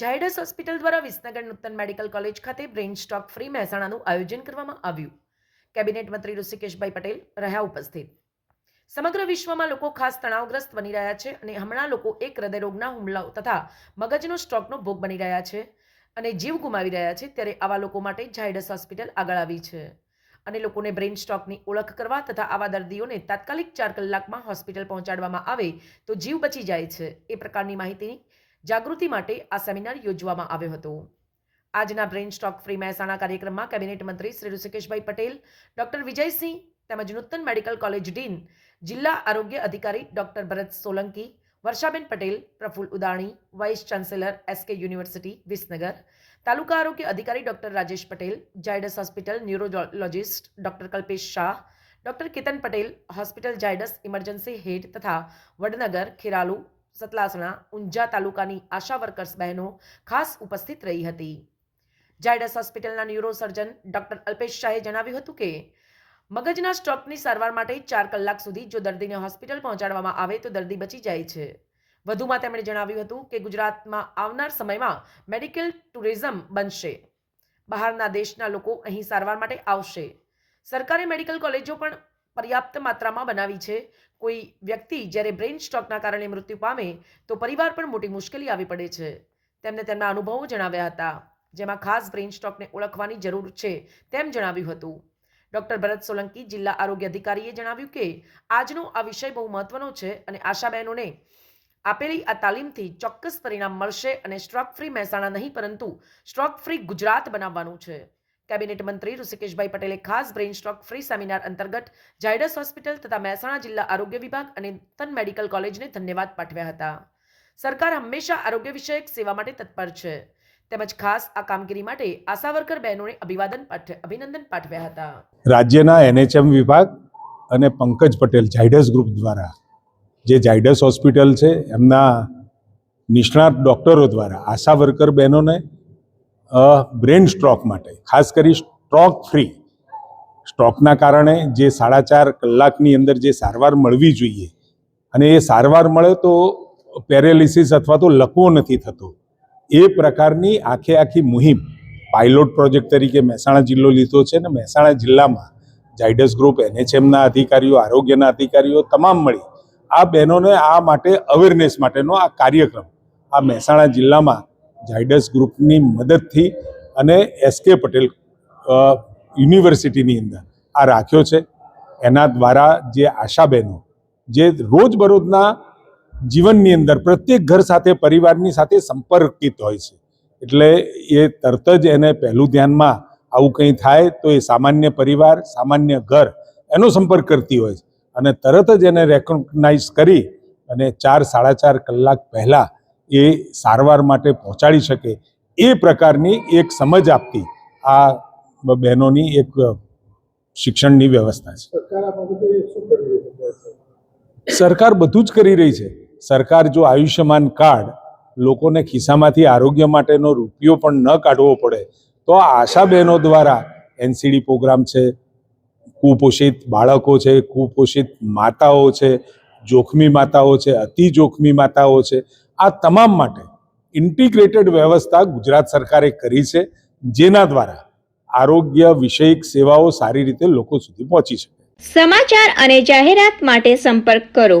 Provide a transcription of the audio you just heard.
Zydus hospital દ્વારા Visnagar Nutan medical college ખાતે brain stroke free મહેસાણાનું આયોજન કરવામાં આવ્યું. કેબિનેટ મંત્રી ઋષિકેશભાઈ પટેલ રહ્યા ઉપસ્થિત. સમગ્ર વિશ્વમાં લોકો ખાસ તણાવગ્રસ્ત બની રહ્યા છે અને હમણાં લોકો એક હૃદયરોગના હુમલાઓ તથા મગજનો સ્ટ્રોકનો ભોગ બની રહ્યા છે અને જીવ ગુમાવી રહ્યા છે ત્યારે આવા લોકો માટે ઝાયડસ હોસ્પિટલ આગળ આવી છે. અને લોકોને બ્રેઇન સ્ટ્રોકની ઓળખ કરવા તથા આવા દર્દીઓને તાત્કાલિક ચાર કલાકમાં હોસ્પિટલ પહોંચાડવામાં આવે તો જીવ બચી જાય છે એ પ્રકારની માહિતીની જાગૃતિ માટે આ સેમિનાર યોજવામાં આવ્યો હતો. આજના બ્રેઇન સ્ટોક ફ્રી મહેસાણા કાર્યક્રમમાં કેબિનેટ મંત્રી શ્રી ઋષિકેશભાઈ પટેલ, ડોક્ટર વિજયસિંહ તેમજ નૂતન મેડિકલ કોલેજ ડીન જિલ્લા આરોગ્ય અધિકારી doctor Bharat Solanki, Varshaben Patel, Praful Udani, vice chancellor SK university, Visnagar, તાલુકા આરોગ્ય અધિકારી doctor Rajesh Patel Zydus hospital neurologist doctor Kalpesh Shah, doctor Ketan Patel, hospital Zydus emergency head તથા વડનગર, ખેરાલુ, સતલાસણા, ઊંઝા તાલુકાની આશા workers બહેનો ખાસ ઉપસ્થિત રહી હતી. જાયડસ હોસ્પિટલના ન્યુરોસર્જન ડોક્ટર અલ્પેશ શાહે જણાવ્યું હતું કે મગજના સ્ટ્રોકની સારવાર માટે ચાર કલાક સુધી જો દર્દીને હોસ્પિટલ પહોંચાડવામાં આવે તો દર્દી બચી જાય છે. વધુમાં તેમણે જણાવ્યું હતું કે ગુજરાતમાં આવનાર સમયમાં મેડિકલ ટુરિઝમ બનશે. બહારના દેશના લોકો અહીં સારવાર માટે આવશે. સરકારે મેડિકલ કોલેજો પણ પર્યાપ્ત માત્રામાં બનાવી છે. કોઈ વ્યક્તિ જ્યારે બ્રેઇન સ્ટ્રોકના કારણે મૃત્યુ પામે તો પરિવાર પણ મોટી મુશ્કેલી આવી પડે છે. તેમને તેમના અનુભવો જણાવ્યા હતા. જેમાં ખાસ બ્રેઇન સ્ટ્રોકને ઓળખવાની જરૂર છે તેમ જણાવ્યું હતું. ડોક્ટર ભરત સોલંકી જિલ્લા આરોગ્ય અધિકારીએ જણાવ્યું કે આજનો આ વિષય બહુ મહત્વનો છે અને આશા બહેનોને આપેલી આ તાલીમથી ચોક્કસ પરિણામ મળશે અને સ્ટ્રોક ફ્રી મહેસાણા નહીં, પરંતુ સ્ટ્રોક ફ્રી ગુજરાત બનાવવાનું છે. કેબિનેટ મંત્રી ઋષિકેશભાઈ પટેલે ખાસ બ્રેઇન સ્ટ્રોક ફ્રી સેમિનાર અંતર્ગત ઝાયડસ હોસ્પિટલ તથા મહેસાણા જિલ્લા આરોગ્ય વિભાગ અને તન મેડિકલ કોલેજને ધન્યવાદ પાઠવ્યા હતા. સરકાર હંમેશા આરોગ્ય વિષયક સેવા માટે તત્પર છે. તેમજ ખાસ આ કામગીરી માટે આશા વર્કર બહેનોને અભિવાદન અભિનંદન પાઠવ્યા હતા. રાજ્યના એનએચએમ વિભાગ અને પંકજ પટેલ ઝાયડસ ગ્રુપ દ્વારા, જે ઝાયડસ હોસ્પિટલ છે, એમના નિષ્ણાત ડૉક્ટરો દ્વારા આશા વર્કર બહેનોને બ્રેન સ્ટ્રોક માટે, ખાસ કરી સ્ટ્રોક ફ્રી. સ્ટ્રોકના કારણે જે સાડા ચાર કલાકની અંદર જે સારવાર મળવી જોઈએ, અને એ સારવાર મળે તો પેરેલિસિસ અથવા તો લકવો નથી થતો. એ પ્રકારની આખે આખી મુહિમ પાયલોટ પ્રોજેક્ટ તરીકે મહેસાણા જિલ્લો લીધો છે અને મહેસાણા જિલ્લામાં ઝાયડસ ગ્રુપ, એનએચએમના અધિકારીઓ, આરોગ્યના અધિકારીઓ તમામ મળી આ બહેનોને આ માટે અવેરનેસ માટેનો આ કાર્યક્રમ આ મહેસાણા જિલ્લામાં ઝાયડસ ગ્રુપની મદદથી અને એસકે પટેલ યુનિવર્સિટીની અંદર આ રાખ્યો છે. એના દ્વારા જે આશા બહેનો, જે રોજબરોજના જીવનની અંદર પ્રત્યેક ઘર સાથે પરિવારની સાથે સંપર્કિત હોય છે. એટલે એ તરત જ એને પહેલું ધ્યાનમાં આવું કંઈ થાય તો એ સામાન્ય પરિવાર સામાન્ય ઘર એનો સંપર્ક કરતી હોય છે. અને તરત જ એને રેકોગ્નાઇઝ કરી અને ચાર સાડા ચાર કલાક પહેલાં એ સારવાર માટે પહોંચાડી શકે. એ પ્રકારની એક સમજ આપતી આ બહેનોની એક શિક્ષણની વ્યવસ્થા છે? સરકાર બધું જ કરી રહી છે. સરકાર જો આયુષ્યમાન કાર્ડ લોકોને ખિસ્સામાંથી આરોગ્ય માટેનો રૂપિયો પણ ન કાઢવો પડે, તો આશા બહેનો દ્વારા એનસીડી પ્રોગ્રામ છે, કુપોષિત બાળકો છે, કુપોષિત માતાઓ છે, જોખમી માતાઓ છે, અતિ જોખમી માતાઓ છે, આ તમામ માટે ઇન્ટિગ્રેટેડ વ્યવસ્થા ગુજરાત સરકારે કરી છે, જેના દ્વારા આરોગ્ય વિષયક સેવાઓ સારી રીતે લોકો સુધી પહોંચી શકે. સમાચાર અને જાહેરાત માટે સંપર્ક કરો.